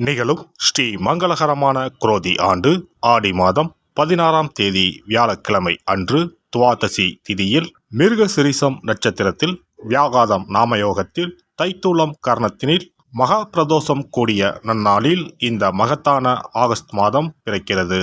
நிகழும் ஸ்ரீ மங்களகரமான குரோதி ஆண்டு ஆடி மாதம் பதினாறாம் தேதி வியாழக்கிழமை அன்று துவாதசி திதியில் மிருகசிரிசம் நட்சத்திரத்தில் வியாகாதம் நாமயோகத்தில் தைத்தூளம் கர்ணத்தினில் மகா பிரதோஷம் கூடிய நன்னாளில் இந்த மகத்தான ஆகஸ்ட் மாதம் பிறக்கிறது.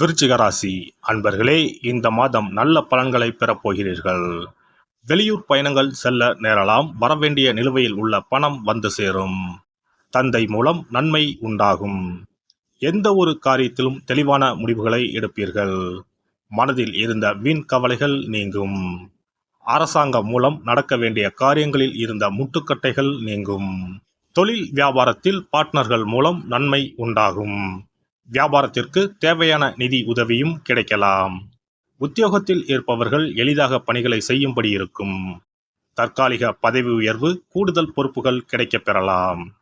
விருச்சிக ராசி அன்பர்களே இந்த மாதம் நல்ல பலன்களை பெறப் போகிறீர்கள். வெளியூர் பயணங்கள் செல்ல நேரலாம் வரவேண்டிய நிலுவையில் உள்ள பணம் வந்து சேரும். தந்தை மூலம் நன்மை உண்டாகும். எந்த ஒரு காரியத்திலும் தெளிவான முடிவுகளை எடுப்பீர்கள். மனதில் இருந்த வீண் கவலைகள் நீங்கும். அரசாங்கம் மூலம் நடக்க வேண்டிய காரியங்களில் இருந்த முட்டுக்கட்டைகள் நீங்கும். தொழில் வியாபாரத்தில் பார்ட்னர்கள் மூலம் நன்மை உண்டாகும். வியாபாரத்திற்கு தேவையான நிதி உதவியும் கிடைக்கலாம். உத்தியோகத்தில் இருப்பவர்கள் எளிதாக பணிகளை செய்யும்படி இருக்கும். தற்காலிக பதவி உயர்வு கூடுதல் பொறுப்புகள் கிடைக்கப் பெறலாம்.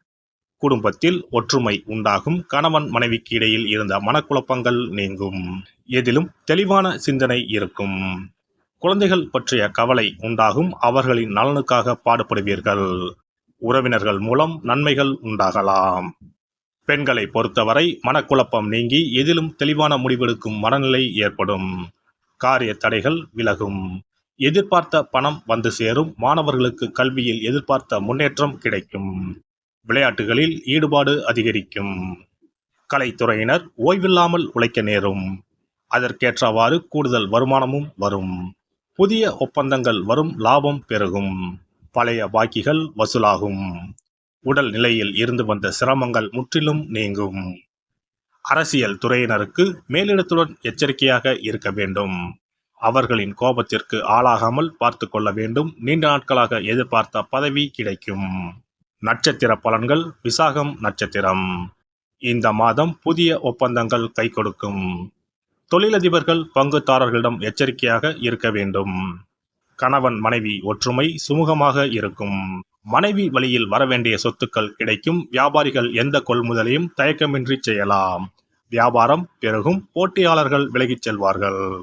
குடும்பத்தில் ஒற்றுமை உண்டாகும் கணவன் மனைவிக்கு இடையில் இருந்த மனக்குழப்பங்கள் நீங்கும். எதிலும் தெளிவான சிந்தனை இருக்கும். குழந்தைகள் பற்றிய கவலை உண்டாகும் அவர்களின் நலனுக்காக பாடுபடுவீர்கள். உறவினர்கள் மூலம் நன்மைகள் உண்டாகலாம். பெண்களை பொறுத்தவரை மனக்குழப்பம் நீங்கி எதிலும் தெளிவான முடிவெடுக்கும் மனநிலை ஏற்படும். காரிய தடைகள் விலகும். எதிர்பார்த்த பணம் வந்து சேரும். மாணவர்களுக்கு கல்வியில் எதிர்பார்த்த முன்னேற்றம் கிடைக்கும். விளையாட்டுகளில் ஈடுபாடு அதிகரிக்கும். கலைத்துறையினர் ஓய்வில்லாமல் உழைக்க நேரும். அதற்கேற்றவாறு கூடுதல் வருமானமும் வரும். புதிய ஒப்பந்தங்கள் வரும். லாபம் பெருகும். பழைய பாக்கிகள் வசூலாகும். உடல் நிலையில் இருந்து வந்த சிரமங்கள் முற்றிலும் நீங்கும். அரசியல் துறையினருக்கு மேலிடத்துடன் எச்சரிக்கையாக இருக்க வேண்டும். அவர்களின் கோபத்திற்கு ஆளாகாமல் பார்த்து கொள்ள வேண்டும். நீண்ட நாட்களாக எதிர்பார்த்த பதவி கிடைக்கும். நட்சத்திர பலன்கள் விசாகம் நட்சத்திரம். இந்த மாதம் புதிய ஒப்பந்தங்கள் கை கொடுக்கும் தொழிலதிபர்கள் பங்குதாரர்களிடம் எச்சரிக்கையாக இருக்க வேண்டும். கணவன் மனைவி ஒற்றுமை சுமூகமாக இருக்கும். மனைவி வழியில் வரவேண்டிய சொத்துக்கள் கிடைக்கும். வியாபாரிகள் எந்த கொள்முதலையும் தயக்கமின்றி செய்யலாம். வியாபாரம் பெருகும். போட்டியாளர்கள் விலகிச் செல்வார்கள்.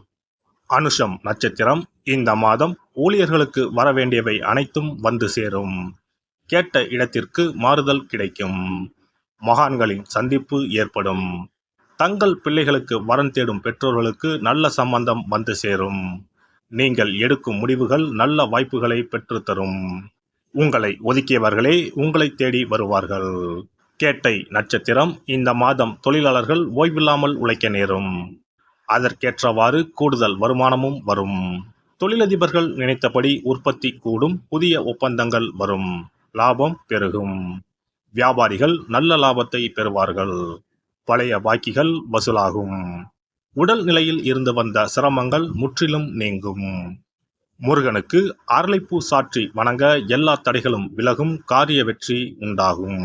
அனுஷம் நட்சத்திரம். இந்த மாதம் ஊழியர்களுக்கு வரவேண்டியவை அனைத்தும் வந்து சேரும். கேட்ட இடத்திற்கு மாறுதல் கிடைக்கும். மகான்களின் சந்திப்பு ஏற்படும். தங்கள் பிள்ளைகளுக்கு வரன் தேடும் பெற்றோர்களுக்கு நல்ல சம்பந்தம் வந்து சேரும். நீங்கள் எடுக்கும் முடிவுகள் நல்ல வாய்ப்புகளை பெற்றுத்தரும். உங்களை ஒதுக்கியவர்களே உங்களை தேடி வருவார்கள். கேட்டை நட்சத்திரம் இந்த மாதம் தொழிலாளர்கள் ஓய்வில்லாமல் உழைக்க நேரும். அதற்கேற்றவாறு கூடுதல் வருமானமும் வரும். தொழிலதிபர்கள் நினைத்தபடி உற்பத்தி கூடும் புதிய ஒப்பந்தங்கள் வரும். லாபம் பெருகும். வியாபாரிகள் நல்ல லாபத்தை பெறுவார்கள். பழைய பாக்கிகள் வசூலாகும். உடல் நிலையில் இருந்து வந்த சிரமங்கள் முற்றிலும் நீங்கும். முருகனுக்கு அரளைப்பூ சாற்றி வணங்க எல்லா தடைகளும் விலகும் காரிய வெற்றி உண்டாகும்.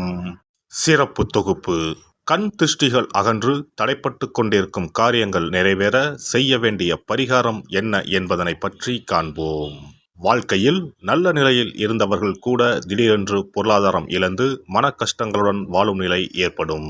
சிறப்பு தொகுப்பு. கண் திருஷ்டிகள் அகன்று தடைப்பட்டு கொண்டிருக்கும் காரியங்கள் நிறைவேற செய்ய வேண்டிய பரிகாரம் என்ன என்பதனை பற்றி காண்போம். வாழ்க்கையில் நல்ல நிலையில் இருந்தவர்கள் கூட திடீரென்று பொருளாதாரம் இழந்து மன கஷ்டங்களுடன் வாழும் நிலை ஏற்படும்.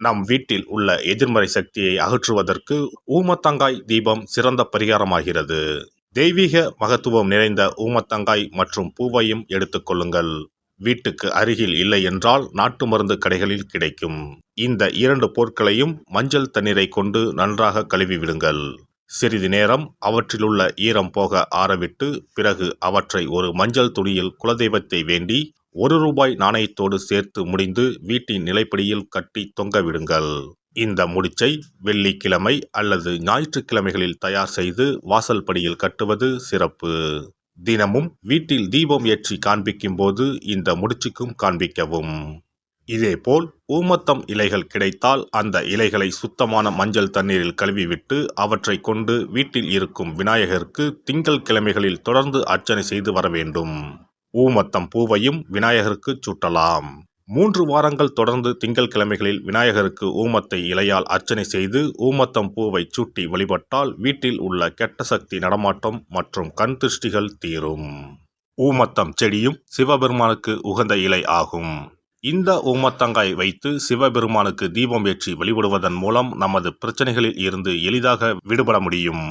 நம் வீட்டில் உள்ள எதிர்மறை சக்தியை அகற்றுவதற்கு ஊமத்தங்காய் தீபம் சிறந்த பரிகாரமாகிறது. தெய்வீக மகத்துவம் நிறைந்த ஊமத்தங்காய் மற்றும் பூவையும் எடுத்துக்கொள்ளுங்கள் வீட்டுக்கு அருகில் இல்லை என்றால் நாட்டு மருந்து கடைகளில் கிடைக்கும். இந்த இரண்டு பொருட்களையும் மஞ்சள் தண்ணீரை கொண்டு நன்றாக கழுவி விடுங்கள். சிறிது நேரம் அவற்றிலுள்ள ஈரம் போக ஆறவிட்டு பிறகு அவற்றை ஒரு மஞ்சள் துணியில் குலதெய்வத்தை வேண்டி ஒரு ரூபாய் நாணயத்தோடு சேர்த்து முடிந்து வீட்டின் நிலைப்படியில் கட்டி தொங்கவிடுங்கள் இந்த முடிச்சை வெள்ளிக்கிழமை அல்லது ஞாயிற்றுக்கிழமைகளில் தயார் செய்து வாசல் படியில் கட்டுவது சிறப்பு. தினமும் வீட்டில் தீபம் ஏற்றி காண்பிக்கும் போது இந்த முடிச்சுக்கும் காண்பிக்கவும். இதேபோல் ஊமத்தம் இலைகள் கிடைத்தால் அந்த இலைகளை சுத்தமான மஞ்சள் தண்ணீரில் கழுவிவிட்டு அவற்றை கொண்டு வீட்டில் இருக்கும் விநாயகருக்கு திங்கள் கிழமைகளில் தொடர்ந்து அர்ச்சனை செய்து வர வேண்டும். ஊமத்தம் பூவையும் விநாயகருக்கு சூட்டலாம். மூன்று வாரங்கள் தொடர்ந்து திங்கள் கிழமைகளில் விநாயகருக்கு ஊமத்தை இலையால் அர்ச்சனை செய்து ஊமத்தம் பூவை சூட்டி வழிபட்டால் வீட்டில் உள்ள கெட்ட சக்தி நடமாட்டம் மற்றும் கண் திருஷ்டிகள் தீரும். ஊமத்தம் செடியும் சிவபெருமானுக்கு உகந்த இலை ஆகும். இந்த ஊமத்தங்காய் வைத்து சிவபெருமானுக்கு தீபம் ஏற்றி வழிபடுவதன் மூலம் நமது பிரச்சனைகளில் இருந்து எளிதாக விடுபட முடியும்.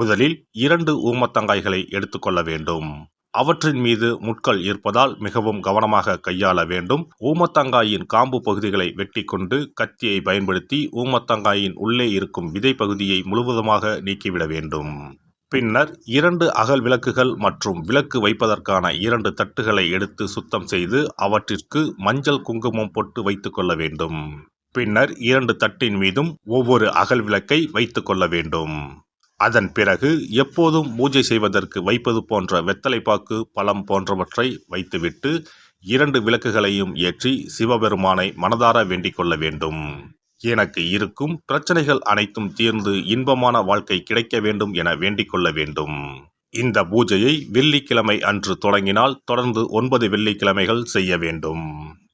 முதலில் இரண்டு ஊமத்தங்காய்களை எடுத்துக்கொள்ள வேண்டும். அவற்றின் மீது முட்கள் இருப்பதால் மிகவும் கவனமாக கையாள வேண்டும். ஊமத்தங்காயின் காம்பு பகுதிகளை வெட்டி கொண்டு கத்தியை பயன்படுத்தி ஊமத்தங்காயின் உள்ளே இருக்கும் விதை பகுதியை முழுவதுமாக நீக்கிவிட வேண்டும். பின்னர் இரண்டு அகல் விளக்குகள் மற்றும் விளக்கு வைப்பதற்கான இரண்டு தட்டுகளை எடுத்து சுத்தம் செய்து அவற்றிற்கு மஞ்சள் குங்குமம் போட்டு வைத்துக் கொள்ள வேண்டும். பின்னர் இரண்டு தட்டின் மீதும் ஒவ்வொரு அகல் விளக்கை வைத்துக் கொள்ள வேண்டும். அதன் பிறகு எப்போதும் பூஜை செய்வதற்கு வைப்பது போன்ற வெத்தலைப்பாக்கு பழம் போன்றவற்றை வைத்துவிட்டு இரண்டு விளக்குகளையும் ஏற்றி சிவபெருமானை மனதார வேண்டிக் கொள்ள வேண்டும். எனக்கு இருக்கும் பிரச்சனைகள் அனைத்தும் தீர்ந்து இன்பமான வாழ்க்கை கிடைக்க வேண்டும் என வேண்டிக் கொள்ள வேண்டும். இந்த பூஜையை வெள்ளிக்கிழமை அன்று தொடங்கினால் தொடர்ந்து ஒன்பது வெள்ளிக்கிழமைகள் செய்ய வேண்டும்.